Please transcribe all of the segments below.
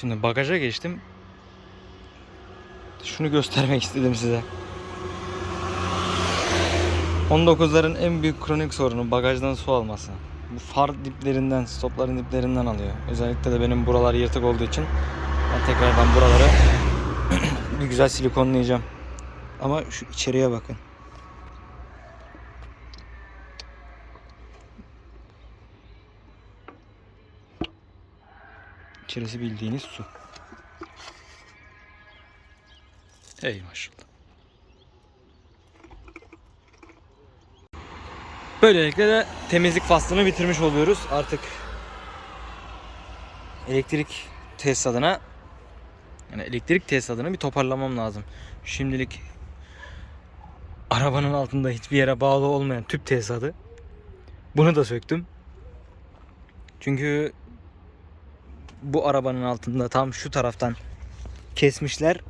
Şimdi bagaja geçtim. Şunu göstermek istedim size. 19'ların en büyük kronik sorunu bagajdan su alması. Bu far diplerinden, stopların diplerinden alıyor. Özellikle de benim buralar yırtık olduğu için ben tekrardan buraları bir güzel silikonlayacağım. Ama şu içeriye bakın. İçerisi bildiğiniz su. Ey maşallah. Böylelikle de temizlik faslını bitirmiş oluyoruz. Artık elektrik tesisatına yani elektrik tesisatını bir toparlamam lazım. Şimdilik arabanın altında hiçbir yere bağlı olmayan tüp tesisatı. Bunu da söktüm. Çünkü bu arabanın altında tam şu taraftan kesmişler.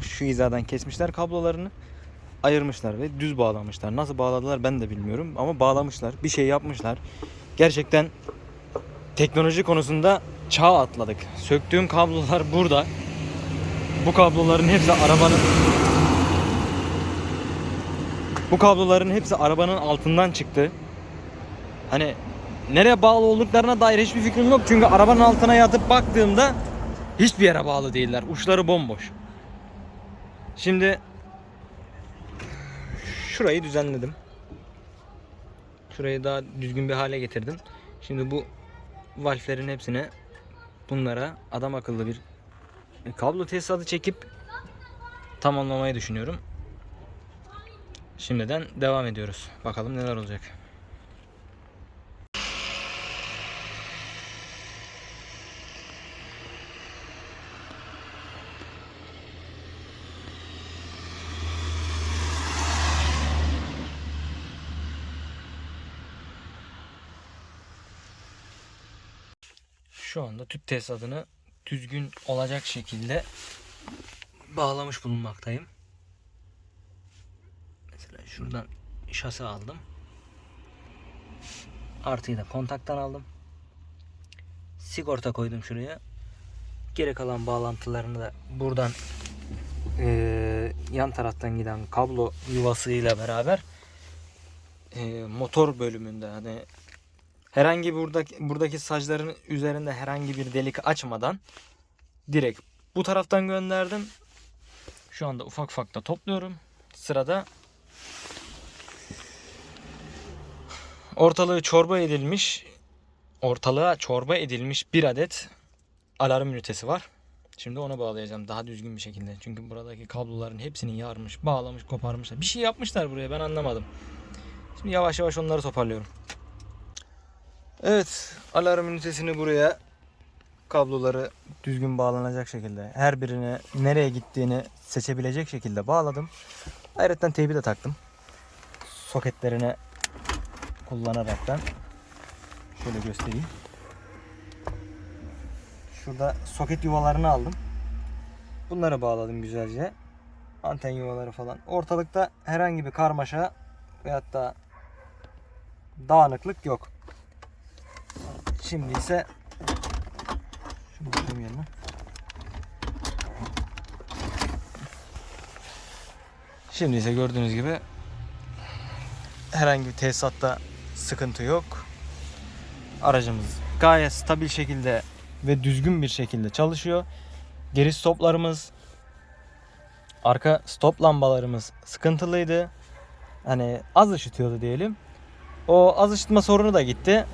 Şu hizadan kesmişler kablolarını. Ayırmışlar ve düz bağlamışlar. Nasıl bağladılar ben de bilmiyorum ama bağlamışlar. Bir şey yapmışlar. Gerçekten teknoloji konusunda çağ atladık. Söktüğüm kablolar burada. Bu kabloların hepsi arabanın bu kabloların hepsi arabanın altından çıktı. Hani nereye bağlı olduklarına dair hiçbir fikrim yok. Çünkü arabanın altına yatıp baktığımda hiçbir yere bağlı değiller. Uçları bomboş. Şimdi şurayı düzenledim. Şurayı daha düzgün bir hale getirdim. Şimdi bu valflerin hepsine bunlara adam akıllı bir kablo tesisatı çekip tamamlamayı düşünüyorum. Şimdiden devam ediyoruz. Bakalım neler olacak. Şu anda tüp tesisatını düzgün olacak şekilde bağlamış bulunmaktayım. Mesela şuradan şase aldım. Artıyı da kontaktan aldım. Sigorta koydum şuraya. Geri kalan bağlantılarını da buradan eee, yan taraftan giden kablo yuvasıyla beraber eee, motor bölümünde hani herhangi buradaki buradaki sacların üzerinde herhangi bir delik açmadan direkt bu taraftan gönderdim. Şu anda ufak ufak da topluyorum. Sırada ortalığı çorba edilmiş ortalığa çorba edilmiş bir adet alarm ünitesi var. Şimdi ona bağlayacağım daha düzgün bir şekilde. Çünkü buradaki kabloların hepsini yarmış, bağlamış, koparmışlar. Bir şey yapmışlar buraya ben anlamadım. Şimdi yavaş yavaş onları toparlıyorum. Evet, alarm ünitesini buraya kabloları düzgün bağlanacak şekilde her birine nereye gittiğini seçebilecek şekilde bağladım. Ayrıca teybi de taktım. Soketlerine kullanaraktan şöyle göstereyim. Şurada soket yuvalarını aldım. Bunları bağladım güzelce. Anten yuvaları falan. Ortalıkta herhangi bir karmaşa veyahut da dağınıklık yok. Şimdi ise şunu koyayım yerine. Şimdi ise gördüğünüz gibi herhangi bir tesisatta sıkıntı yok. Aracımız gayet stabil şekilde ve düzgün bir şekilde çalışıyor. Geri stoplarımız, arka stop lambalarımız sıkıntılıydı. Hani az ışıtıyordu diyelim. O az ışıtma sorunu da gitti.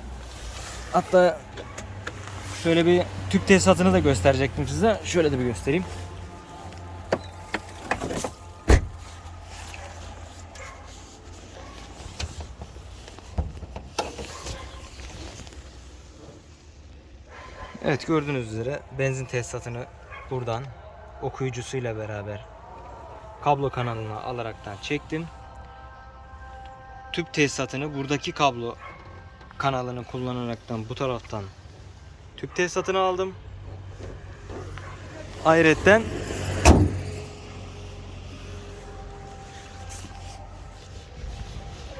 Hatta şöyle bir tüp tesisatını da gösterecektim size. Şöyle de bir göstereyim. Evet gördüğünüz üzere benzin tesisatını buradan okuyucusuyla beraber kablo kanalına alaraktan çektim. Tüp tesisatını buradaki kablo kanalını kullanaraktan bu taraftan tüp tesisatını aldım. Ayrıca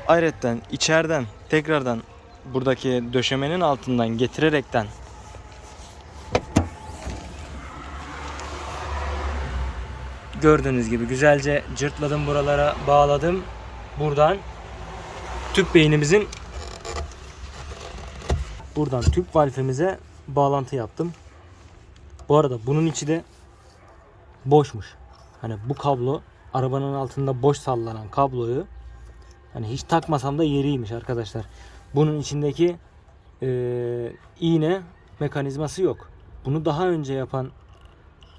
Ayrıca içeriden tekrardan buradaki döşemenin altından getirerekten Gördüğünüz gibi güzelce cırtladım buralara bağladım. Buradan tüp beynimizin buradan tüp valfimize bağlantı yaptım. Bu arada bunun içi de boşmuş. Hani bu kablo arabanın altında boş sallanan kabloyu hani hiç takmasam da yeriymiş arkadaşlar. Bunun içindeki eee, iğne mekanizması yok. Bunu daha önce yapan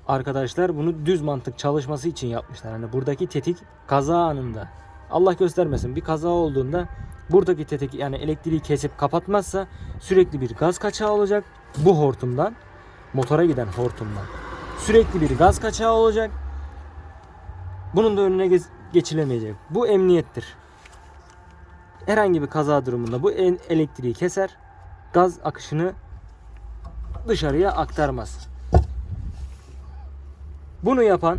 arkadaşlar bunu düz mantık çalışması için yapmışlar. Hani buradaki tetik kaza anında Allah göstermesin bir kaza olduğunda buradaki tetik yani elektriği kesip kapatmazsa sürekli bir gaz kaçağı olacak bu hortumdan motora giden hortumdan sürekli bir gaz kaçağı olacak. Bunun da önüne ge- geçilemeyecek. Bu emniyettir. Herhangi bir kaza durumunda bu elektriği keser. Gaz akışını dışarıya aktarmaz. Bunu yapan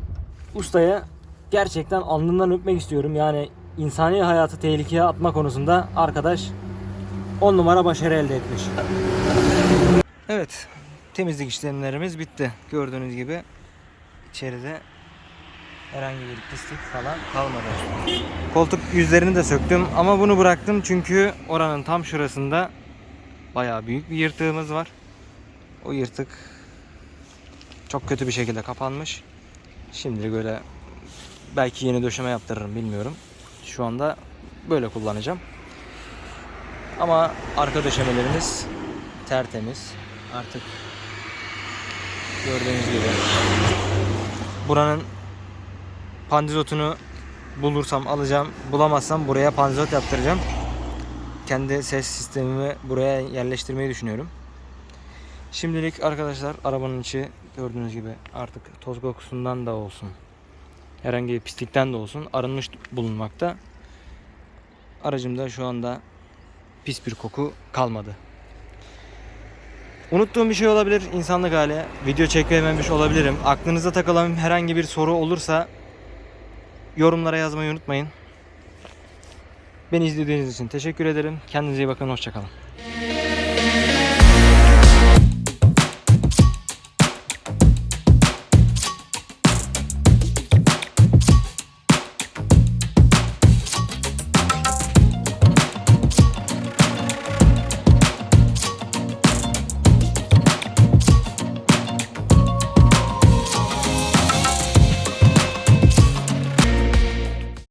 ustaya gerçekten alnından öpmek istiyorum. Yani insani hayatı tehlikeye atma konusunda arkadaş 10 numara başarı elde etmiş. Evet, temizlik işlemlerimiz bitti. Gördüğünüz gibi içeride herhangi bir pislik falan kalmadı. Koltuk yüzlerini de söktüm ama bunu bıraktım çünkü oranın tam şurasında bayağı büyük bir yırtığımız var. O yırtık çok kötü bir şekilde kapanmış. Şimdilik böyle belki yeni döşeme yaptırırım bilmiyorum. Şu anda böyle kullanacağım. Ama arka döşemelerimiz tertemiz. Artık gördüğünüz gibi buranın pandizotunu bulursam alacağım. Bulamazsam buraya pandizot yaptıracağım. Kendi ses sistemimi buraya yerleştirmeyi düşünüyorum. Şimdilik arkadaşlar arabanın içi gördüğünüz gibi artık toz kokusundan da olsun. Herhangi bir pislikten de olsun arınmış bulunmakta. Aracımda şu anda pis bir koku kalmadı. Unuttuğum bir şey olabilir insanlık hali. Video çekememiş olabilirim. Aklınıza takılan herhangi bir soru olursa yorumlara yazmayı unutmayın. Beni izlediğiniz için teşekkür ederim. Kendinize iyi bakın. Hoşçakalın.